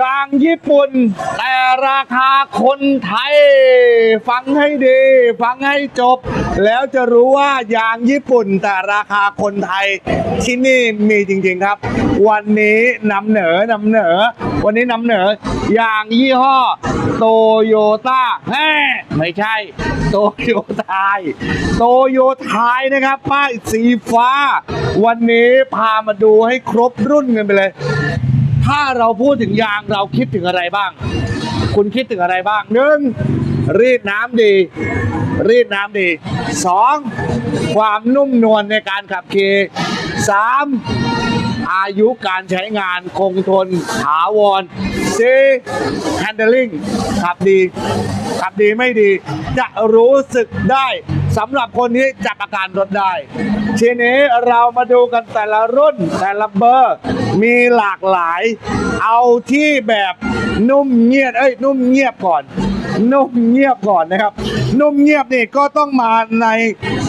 ยางญี่ปุ่น แต่ราคาคนไทย ฟังให้ดี ฟังให้จบ แล้วจะรู้ว่ายางญี่ปุ่นแต่ราคาคนไทยที่นี่มีจริงๆครับ วันนี้นำเหนอนำเหนอ วันนี้นำเหนอยางยี่ห้อโตโยต้าแม่ไม่ใช่โตโยไทยโตโยไทยนะครับ ป้ายสีฟ้า วันนี้พามาดูให้ครบรุ่นกันไปเลย ถ้าเราพูดถึงยางเราคิดถึงอะไรบ้าง คุณคิดถึงอะไรบ้างหนึ่งรีดน้ำดี รีดน้ำดีสองความนุ่มนวลในการขับขี่สามอายุการใช้งานคงทนถาวรสี่ handling ขับดี ขับดีไม่ดี จะรู้สึกได้ สำหรับคนที่จับอาการรถได้ ทีนี้เรามาดูกันแต่ละรุ่นแต่ละเบอร์ มีหลากหลาย เอาที่แบบนุ่มเงียบเอ้ยนุ่มเงียบก่อน นุ่มเงียบก่อนนะครับ นุ่มเงียบนี่ก็ต้องมาใน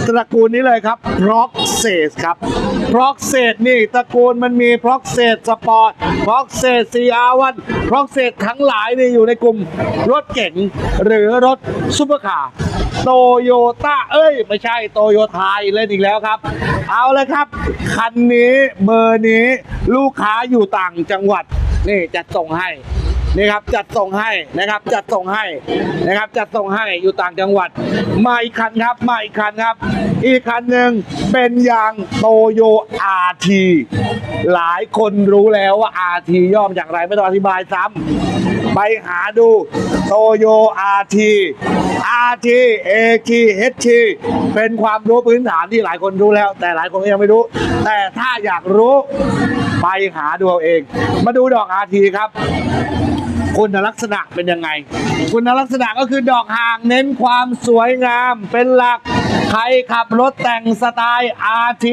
ตระกูลนี้เลยครับ Proxes ครับ Proxes นี่ตระกูลมันมี Proxes Sport Proxes CR1 Proxes ทั้งหลายนี่อยู่ในกลุ่มรถเก๋งหรือรถซุปเปอร์คาร์ โตโยต้าเอ้ย ไม่ใช่โตโยไทยเล่นอีกแล้วครับ เอาเลยครับ คันนี้เบอร์นี้ลูกค้าอยู่ต่างจังหวัด นี่จัดส่งให้นี่ครับจัดส่งให้นะครับจัดส่งให้นะครับจัดส่งให้อยู่ต่างจังหวัดมาอีกคันครับมาอีกคันครับ อีกคันหนึ่งเป็นยางโตโย RT หลายคนรู้แล้วว่า RT ย่อมอย่างไรไม่ต้องอธิบายซ้ำ ไปหาดูโตโย RT RT AT HT เอทีเฮทีเป็นความรู้พื้นฐานที่หลายคนรู้แล้ว แต่หลายคนก็ยังไม่รู้ แต่ถ้าอยากรู้ไปหาดูเอาเอง มาดูดอก RT ครับคุณลักษณะเป็นยังไง คุณลักษณะก็คือดอกห่างเน้นความสวยงามเป็นหลัก ใครขับรถแต่งสไตล์ RT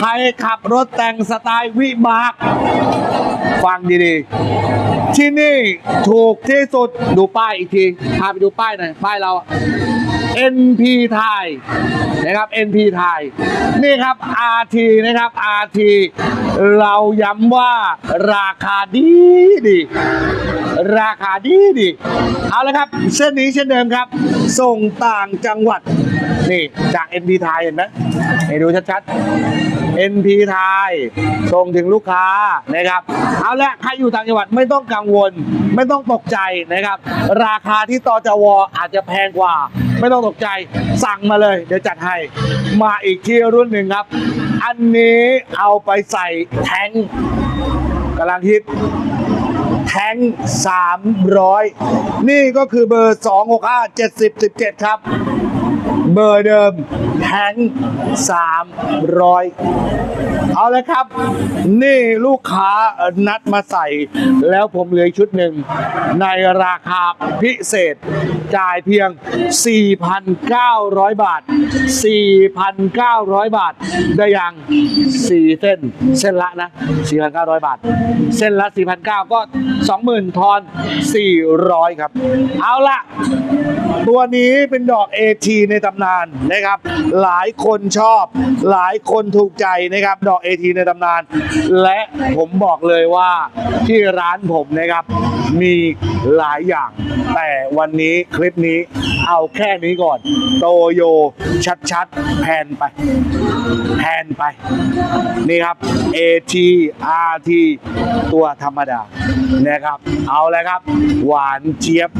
ใครขับรถแต่งสไตล์วิบาก ฟังดีๆ ที่นี่ถูกที่สุดดูป้ายอีกที พาไปดูป้ายหน่อย ป้ายเรา NP ไทยนะครับ NP ไทยนี่ครับ RT นะครับ RT เราย้ำว่าราคาดีดีราคาดีดีเอาละครับ เส้นนี้เช่นเดิมครับ ส่งต่างจังหวัด นี่จาก NP ไทยเห็นไหมให้ดูชัดๆ NP ไทยส่งถึงลูกค้านะครับเอาละใครอยู่ต่างจังหวัดไม่ต้องกังวล ไม่ต้องตกใจนะครับ ราคาที่ตจวอาจจะแพงกว่า ไม่ต้องตกใจสั่งมาเลย เดี๋ยวจัดให้มาอีกที่รุ่นหนึ่งครับ อันนี้เอาไปใส่แทงกำลังฮิตแทงสามร้อยนี่ก็คือเบอร์สองหกห้าเจ็ดสิบสิบเจ็ดครับ เบอร์เดิมแทงสามร้อยเอาเลยครับ นี่ลูกค้านัดมาใส่ แล้วผมเหลืออกชุดหนึ่ง ในราคาพิเศษ จ่ายเพียง 4,900 บาท 4,900 บาท ได้ยัง 4 เส้น เส้นละนะ 4,900 บาท เส้นละ 4,900 ก็ 20,000 ทอน 400 ครับ เอาละตัวนี้เป็นดอก AT ในตำนานนะครับ หลายคนชอบ หลายคนถูกใจนะครับ ดอก AT ในตำนาน และผมบอกเลยว่าที่ร้านผมนะครับ มีหลายอย่าง แต่วันนี้คลิปนี้เอาแค่นี้ก่อน โตโยชัดๆแพนไป แพนไป นี่ครับ AT RT ตัวธรรมดานะครับ เอาเลยครับ หวานเจี๊ยบ